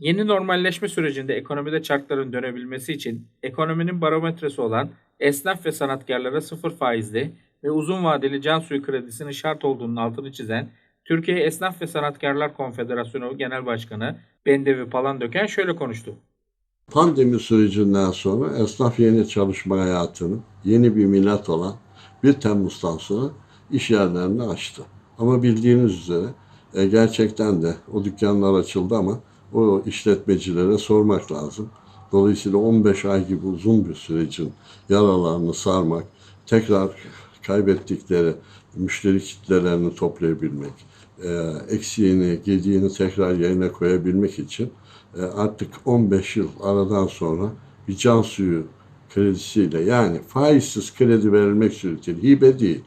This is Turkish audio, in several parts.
Yeni normalleşme sürecinde ekonomide çarkların dönebilmesi için ekonominin barometresi olan esnaf ve sanatkarlara sıfır faizli ve uzun vadeli can suyu kredisinin şart olduğunun altını çizen Türkiye Esnaf ve Sanatkarlar Konfederasyonu Genel Başkanı Bendevi Palandöken şöyle konuştu. Pandemi sürecinden sonra esnaf yeni çalışma hayatını, yeni bir millet olan 1 Temmuz'dan sonra iş yerlerini açtı. Ama bildiğiniz üzere e, gerçekten de o dükkanlar açıldı ama o işletmecilere sormak lazım. Dolayısıyla 15 ay gibi uzun bir sürecin yaralarını sarmak, tekrar kaybettikleri müşteri kitlelerini toplayabilmek, e, eksiğini, gediğini tekrar yerine koyabilmek için e, artık 15 yıl aradan sonra bir can suyu kredisiyle yani faizsiz kredi verilmek suretiyle hibe değil.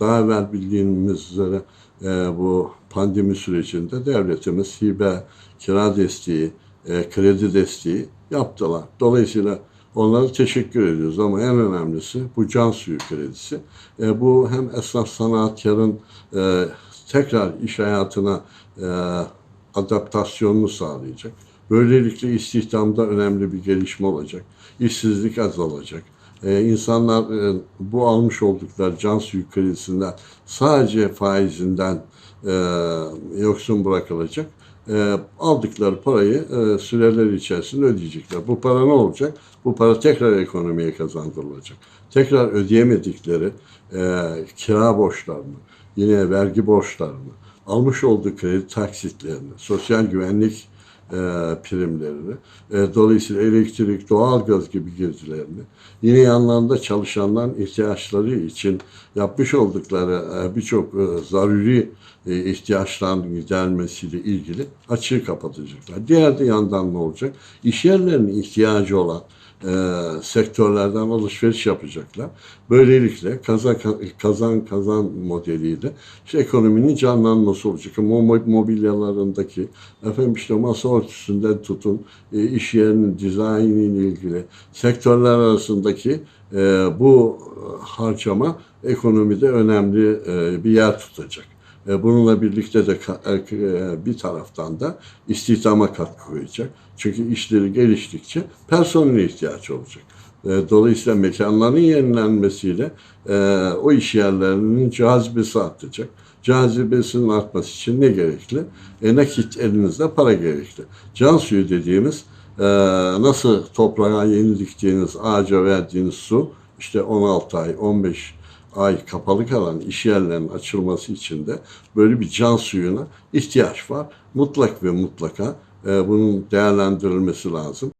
Daha evvel bildiğimiz üzere e, bu pandemi sürecinde devletimiz hibe, kira desteği, e, kredi desteği yaptılar. Dolayısıyla onlara teşekkür ediyoruz ama en önemlisi bu can suyu kredisi. E, bu hem esnaf sanatkarın e, tekrar iş hayatına e, adaptasyonunu sağlayacak. Böylelikle istihdamda önemli bir gelişme olacak. İşsizlik azalacak. Ee, insanlar e, bu almış oldukları can suyu kredisinden sadece faizinden e, yoksun bırakılacak. E, aldıkları parayı e, süreler içerisinde ödeyecekler. Bu para ne olacak? Bu para tekrar ekonomiye kazandırılacak. Tekrar ödeyemedikleri e, kira borçlarını, yine vergi borçlarını, almış olduğu kredi taksitlerini, sosyal güvenlik e, primlerini, e, dolayısıyla elektrik, doğalgaz gibi girdilerini, yine yanlarında çalışanların ihtiyaçları için yapmış oldukları e, birçok e, zaruri e, ihtiyaçların giderilmesiyle ilgili açığı kapatacaklar. Diğer yandan ne olacak? İş yerlerinin ihtiyacı olan e, sektörlerden alışveriş yapacaklar. Böylelikle kazan kazan kazan modeliyle işte ekonominin canlanması olacak. Mo- Mobilyalarındaki efendim işte masa örtüsünden tutun e, iş yerinin dizaynıyla ilgili sektörler arasındaki e, bu harcama ekonomide önemli e, bir yer tutacak. E, Bununla birlikte de ka- e, bir taraftan da istihdama katkı koyacak. Çünkü işleri geliştikçe personele ihtiyaç olacak. E, Dolayısıyla mekanların yenilenmesiyle e, o iş yerlerinin cazibesi artacak. Cazibesinin artması için ne gerekli? E, nakit elinizde para gerekli. Can suyu dediğimiz e, nasıl toprağa yeni diktiğiniz ağaca verdiğiniz su işte 16 ay, 15 ay kapalı kalan iş yerlerinin açılması için de böyle bir can suyuna ihtiyaç var. Mutlak ve mutlaka e, bunun değerlendirilmesi lazım.